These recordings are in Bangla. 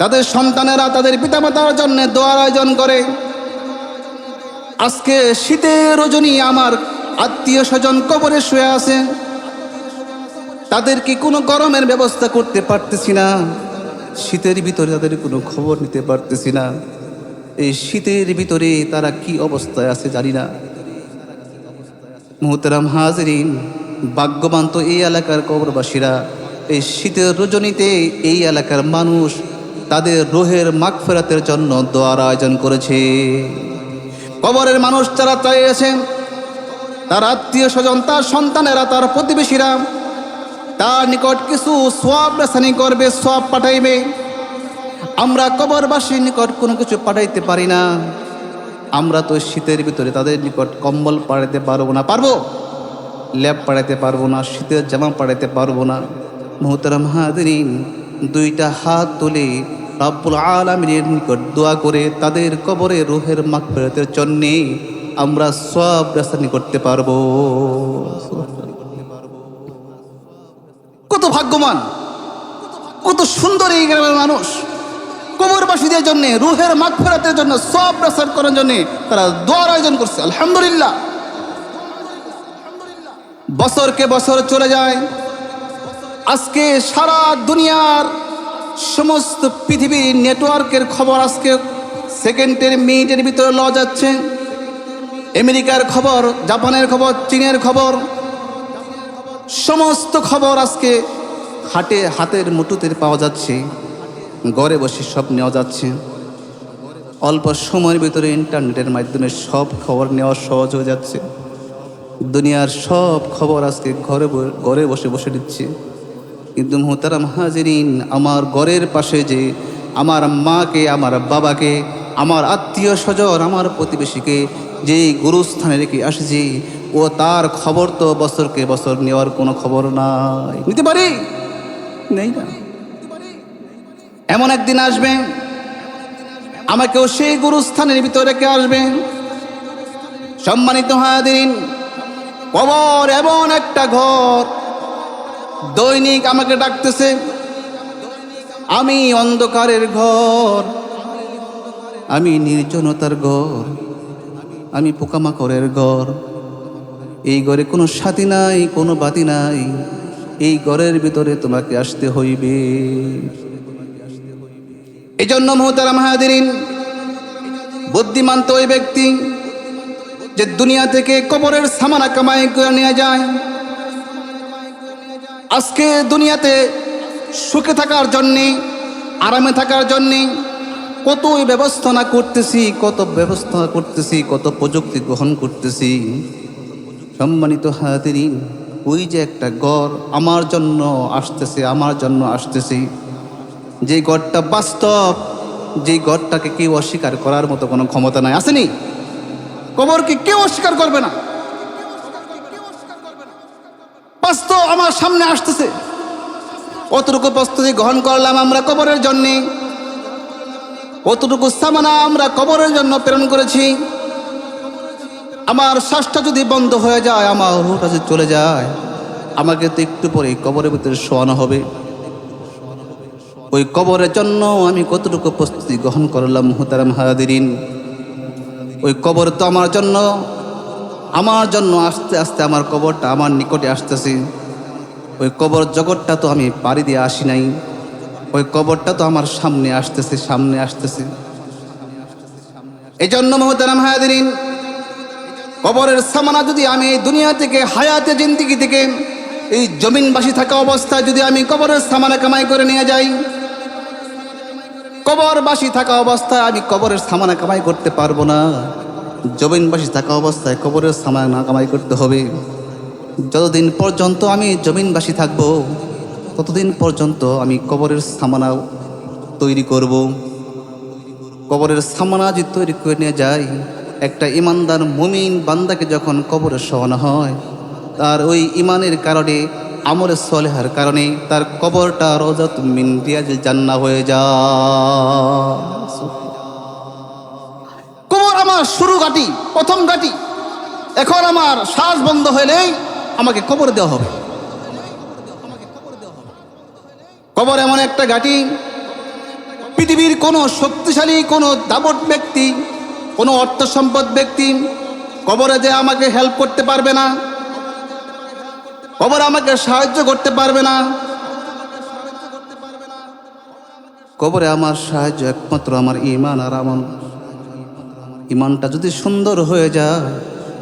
যাদের সন্তানেরা তাদের পিতামাতার জন্য দোয়ার আয়োজন করে। আজকে শীতের রজনী আমার আত্মীয় স্বজন কবরে শুয়ে আছে। তাদের কি কোনো গরমের ব্যবস্থা করতে পারতেছি না। শীতের ভিতরে তাদের কোনো খবর নিতে পারতেছি না। এই শীতের ভিতরে তারা কি অবস্থায় আছে জানি না। মোহতারাম হাজরিন, ভাগ্যবান তো এই এলাকার কবরবাসীরা। এই শীতের রজনীতে এই এলাকার মানুষ তাদের রোহের মাগফেরাতের জন্য দোয়ার আয়োজন করেছে। কবরের মানুষ যারা চাইছে, তার আত্মীয় স্বজন, তার সন্তানেরা, তার প্রতিবেশীরা, তার নিকট কিছু সোয়াব রেসানি করবে সব পাঠাইবে। আমরা কবরবাসীর নিকট কোনো কিছু পাঠাইতে পারি না। আমরা তো শীতের ভিতরে তাদের নিকট কম্বল পাড়াইতে পারব না। পারব? ল্যাব পাড়াইতে পারব না, শীতের জামা পাড়াইতে পারব না। মোহতারাম হাদিন দুইটা হাত তুলে রাব্বুল আলমিনের নিকট দোয়া করে তাদের কবরে রুহের মাখ ফেরতের জন্যে আমরা সব রাস্তানি করতে পারব। কত ভাগ্যবান, কত সুন্দর এই গ্রামের মানুষ। কবরবাসীদের জন্য, রুহের মাগ ফেরাতের জন্য সব প্রসার করার জন্য তারা দোয়ার আয়োজন করছে। আলহামদুলিল্লাহ। বছরকে বছর চলে যায় আজকে সারা দুনিয়ার সমস্ত পৃথিবীর নেটওয়ার্কের খবর আজকে সেকেন্ডের মিনিটের ভিতরে লওয়া যাচ্ছে। আমেরিকার খবর, জাপানের খবর, চীনের খবর, সমস্ত খবর আজকে হাটে হাতের মুঠুতে পাওয়া যাচ্ছে। ঘরে বসে সব নেওয়া যাচ্ছে। অল্প সময়ের ভিতরে ইন্টারনেটের মাধ্যমে সব খবর নেওয়া সহজ হয়ে যাচ্ছে। দুনিয়ার সব খবর আজকে ঘরে ঘরে বসে বসে দিচ্ছে। কিন্তু মোহতারাম হাজিরিন, আমার ঘরের পাশে যে আমার মাকে আমার বাবাকে, আমার আত্মীয় স্বজন, আমার প্রতিবেশীকে যেই গুরুস্থানে রেখে আসেছি, ও তার খবর তো বছরকে বছর নেওয়ার কোনো খবর নাই। নিতে পারি? নেই না এমন একদিন আসবে, আমাকেও সেই গুরুস্থানের ভিতরে রেখে আসবে। সম্মানিত হায়াদিন কবর এমন একটা ঘর দৈনিক আমাকে ডাকতেছে, আমি অন্ধকারের ঘর, আমি নির্জনতার ঘর, আমি পোকামাকড়ের ঘর। এই ঘরে কোনো সাথী নাই, কোনো বাতি নাই, এই ঘরের ভিতরে তোমাকে আসতে হইবে। এই জন্য মোহতারাম হায়াদিন বুদ্ধিমান তো ওই ব্যক্তি যে দুনিয়া থেকে কবরের সামানা কামাই করে নিয়ে যায় আজকে দুনিয়াতে সুখে থাকার জন্যে, আরামে থাকার জন্যে কতই ব্যবস্থা করতেছি, কত ব্যবস্থা করতেছি, কত প্রযুক্তি গ্রহণ করতেছি। সম্মানিত হাতিরিন ওই যে একটা গড় আমার জন্য আসতেছে, আমার জন্য আসতেছে। যে গড়টা বাস্তব, যে গড়টাকে কেউ অস্বীকার করার মতো কোনো ক্ষমতা নাই। আসেনি? কবরকে কেউ অস্বীকার করবে না। বাস্তব আমার সামনে আসতেছে। অতটুকু প্রস্তুতি গ্রহণ করলাম আমরা কবরের জন্যে। অতটুকু সামানা আমরা কবরের জন্য প্রেরণ করেছি। আমার শ্বাসটা যদি বন্ধ হয়ে যায়, আমার রুহটা যদি চলে যায়, আমাকে তো একটু পরে কবরের ভিতরে শোয়ানো হবে। ওই কবরের জন্য আমি কতটুকু প্রস্তুতি গ্রহণ করলাম হুতারাম হায়াদিন ওই কবর তো আমার জন্য আমার জন্য আস্তে আস্তে আমার কবরটা আমার নিকটে আসতেছে। ওই কবর জগৎটা তো আমি পাড়ি দিয়ে আসি নাই। ওই কবরটা তো আমার সামনে আসতেছে সামনে আসতেছে। এই জন্য মোহতারাম হায়াদিন কবরের সামানা যদি আমি এই দুনিয়া থেকে, হায়াতে জিন্দিগি থেকে, এই জমিনবাসী থাকা অবস্থায় যদি আমি কবরের সামানা কামাই করে নিয়ে যাই, কবরবাসী থাকা অবস্থায় আমি কবরের সামানা কামাই করতে পারব না। জমিনবাসী থাকা অবস্থায় কবরের সামায় না কামাই করতে হবে। যতদিন পর্যন্ত আমি জমিনবাসী থাকব, ততদিন পর্যন্ত আমি কবরের সামানা তৈরি করব। কবরের সামানা যদি তৈরি করে নিয়ে যাই, একটা ইমানদার মুমিন বান্দাকে যখন কবরে শোয়ানো হয়, তার ওই ইমানের কারণে আমলের সলেহার কারণে তার কবরটা রোজাত মিন রিয়াজ জান্না হয়ে যায়। আমার শুরু ঘাটি প্রথম ঘাটি এখন আমার শ্বাস বন্ধ হলেই আমাকে কবর দেওয়া হবে। কবর এমন একটা ঘাটি পৃথিবীর কোনো শক্তিশালী, কোনো দাবট ব্যক্তি, কোনো অর্থ সম্পদ ব্যক্তি কবরে যে আমাকে হেল্প করতে পারবে না, কবর আমাকে সাহায্য করতে পারবে না, কবরে আমার সাহায্য একমাত্র আমার ইমান আর আমল। ইমানটা যদি সুন্দর হয়ে যায়,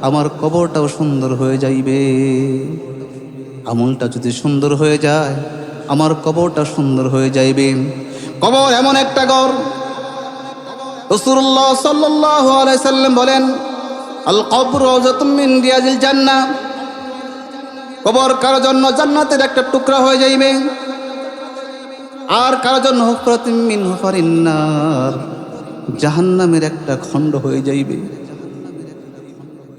আমার কবরটাও সুন্দর হয়ে যাইবে। আমলটা যদি সুন্দর হয়ে যায়, আমার কবরটা সুন্দর হয়ে যাইবে। কবর এমন একটা গর রসুল্লাহ সাল্লাহ আলাইসাল্লাম বলেন, আল কবর মিন রিয়াজিল জান্নাহ। কবর কারও জন্য জান্নাতের একটা টুকরা হয়ে যাইবে। আর কারও জন্য হুফরাতিমিন হুফারিন্নার জাহান্নামের একটা খণ্ড হয়ে যাইবে।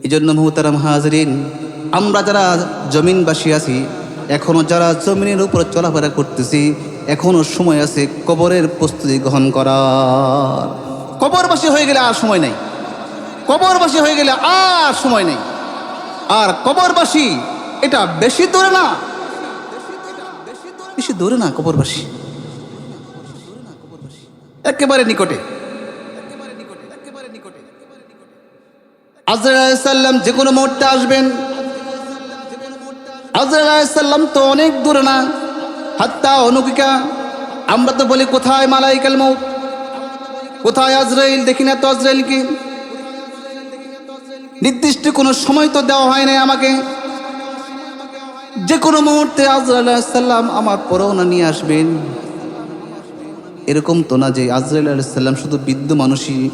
এই জন্য মুহতারাম হাজরিন, আমরা যারা জমিনবাসী আছি, এখনও যারা জমিনের উপর চলাফেরা করতেছি, এখনও সময় আছে কবরের প্রস্তুতি গ্রহণ করার। কবরবাসী হয়ে গেলে আর সময় নেই। কবরবাসী হয়ে গেলে আর সময় নেই। আর কবরবাসী এটা বেশি দূরে না। বেশি দূরে না কবরবাসী। একেবারে নিকটে। আজরাইসাল্লাম যে কোনো মুহূর্তে আসবেন। আজরাইসাল্লাম তো অনেক দূরে না। হাত্তা অনুকিকা, আমরা তো বলি, কোথায় মালাইকাল মৌত কোথায় আজরাইল? দেখি না তো আজরাইলকে। নির্দিষ্ট কোনো সময় তো দেওয়া হয় নাই আমাকে। যে কোনো মুহূর্তে আজরাইসাল্লাম আমার পরোনা নিয়ে আসবেন। এরকম তো না যে আজরাইল আলাইসাল্লাম শুধু বৃদ্ধ মানুষই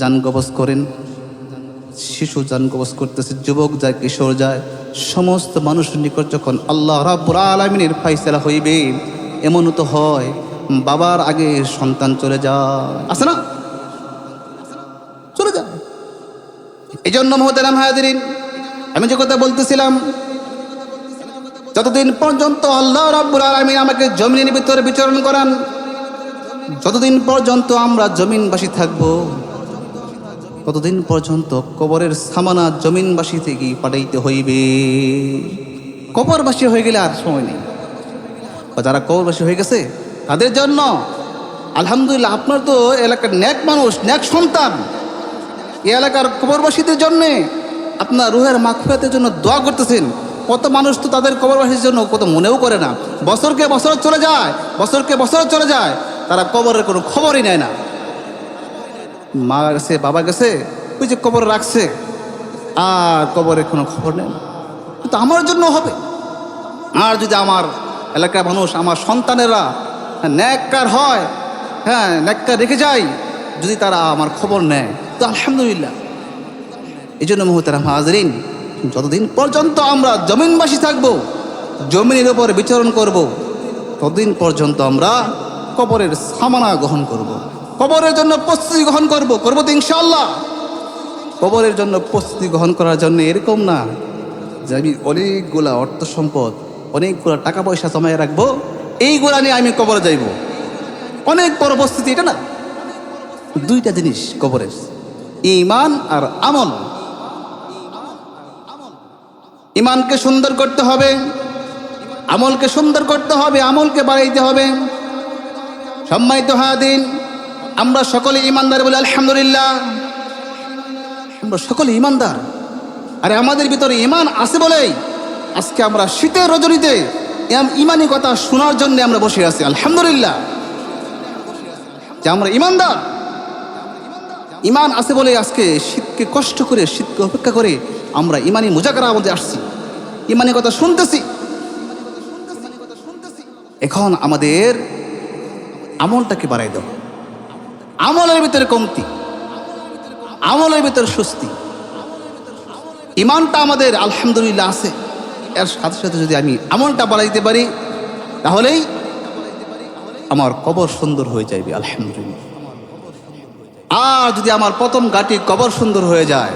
যান গবজ করেন। শিশু যান গবজ করতেছে, যুবক যায়, কিশোর যায়, সমস্ত মানুষের নিকট যখন আল্লাহ রাব্বুল আলমিনের ফাইসলা হইবে, এমনও তো হয়, বাবার আগে সন্তান চলে যায়। আছে না? চলে যায়। এই জন্য মহতারাম হায়াদিন আমি যে কথা বলতেছিলাম, যতদিন পর্যন্ত আল্লাহ রাব্বুল আলমিন আমাকে জমিনের ভিতরে বিচরণ করান, যতদিন পর্যন্ত আমরা জমিনবাসী থাকব ততদিন পর্যন্ত কবরের সামানা জমিনবাসী থেকে পাঠাইতে হইবে? কবরবাসী হয়ে গেলে আর সময় নেই। যারা কবরবাসী হয়ে গেছে, তাদের জন্য আলহামদুলিল্লাহ আপনার তো এলাকার ন্যাক মানুষ, ন্যাক সন্তান। এ এলাকার কবরবাসীদের জন্যে আপনার রুহের মাখফিয়াতের জন্য দোয়া করতেছেন। কত মানুষ তো তাদের কবরবাসীর জন্য কত মনেও করে না। বছরকে বছর চলে যায়, বছরকে বছর চলে যায়, তারা কবরের কোনো খবরই নেয় না। মা গেছে, বাবা গেছে, ওই যে কবর রাখছে। আর কবরের কোনো খবর নেই। কিন্তু আমার জন্য হবে। আর যদি আমার এলাকার মানুষ, আমার সন্তানেরা ন্যাক্কার হয় হ্যাঁ ন্যাক্কার রেখে যায়, যদি তারা আমার খবর নেয়, তো আলহামদুলিল্লাহ। এই জন্য মহতারাম হাজরিন, যতদিন পর্যন্ত আমরা জমিনবাসী থাকব, জমিনের উপর বিচরণ করব, ততদিন পর্যন্ত আমরা কবরের সামানা গ্রহণ করব। কবরের জন্য প্রস্তুতি গ্রহণ করব, করব তো ইনশাল্লাহ কবরের জন্য প্রস্তুতি গ্রহণ করার জন্য এরকম না যে আমি অনেকগুলা অর্থ সম্পদ, অনেকগুলা টাকা পয়সা জমায় রাখব, এইগুলা নিয়ে আমি কবরে যাইব। অনেক বড় প্রস্তুতি, এটা না? দুইটা জিনিস কবরের ইমান আর আমল। ইমানকে সুন্দর করতে হবে, আমলকে সুন্দর করতে হবে, আমলকে বাড়াইতে হবে। সম্মানিত হাদিন আমরা সকলে ইমানদার বলি আলহামদুলিল্লাহ। আমরা সকলে ইমানদার। আরে আমাদের ভিতরে ইমান আছে বলেই আজকে আমরা শীতের রজনীতে এম ইমানি কথা শোনার জন্য আমরা বসে আছি, আলহামদুলিল্লাহ। যে আমরা ইমানদার। ইমান আছে বলে আজকে শীতকে কষ্ট করে, শীতকে অপেক্ষা করে আমরা ইমানি মোজাকারা আমাদের আসছি। ইমানি কথা শুনতেছি। এখন আমাদের আমলটাকে বাড়াই দাও। আমলের ভিতরে কমতি, আমলের ভিতরে স্বস্তি। ইমানটা আমাদের আলহামদুলিল্লাহ আছে। এর সাথে সাথে যদি আমি আমলটা বাড়াইতে পারি, তাহলেই আমার কবর সুন্দর হয়ে যাবে আলহামদুলিল্লাহ। আর যদি আমার প্রথম গাটি কবর সুন্দর হয়ে যায়,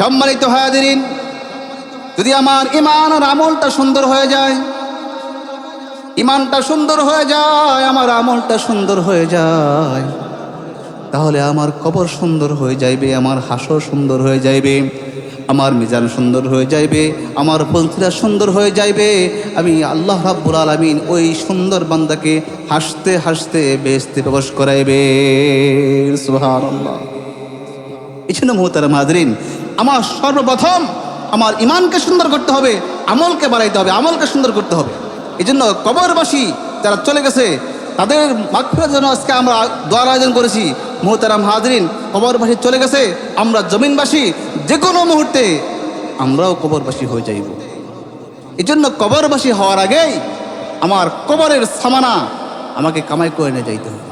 সম্মানিত হায়াদিন যদি আমার ইমান আর আমলটা সুন্দর হয়ে যায়, ইমানটা সুন্দর হয়ে যায়, আমার আমলটা সুন্দর হয়ে যায়। তাহলে আমার কবর সুন্দর হয়ে যাইবে, আমার হাসর সুন্দর হয়ে যাইবে, আমার মিজান সুন্দর হয়ে যাইবে, আমার পন্থীরা সুন্দর হয়ে যাইবে। আমি আল্লাহ রাব্বুল আলমিন ওই সুন্দর বান্দাকে হাসতে হাসতে বেসতে প্রবেশ করাইবে। সুবহানাল্লাহ। এই জন্য মোহতারাম হাজরিন আমার সর্বপ্রথম আমার ইমানকে সুন্দর করতে হবে, আমলকে বাড়াইতে হবে, আমলকে সুন্দর করতে হবে। এই জন্য কবরবাসী যারা চলে গেছে, তাদের মাগফিরাতের জন্য আজকে আমরা দোয়ার আয়োজন করেছি মোহতারাম হাজরিন কবরবাসী চলে গেছে। আমরা জমিনবাসী যে কোনো মুহূর্তে আমরাও কবরবাসী হয়ে যাইব। এই জন্য কবরবাসী হওয়ার আগেই আমার কবরের সামানা আমাকে কামাই করে নিয়ে যাইতে হবে।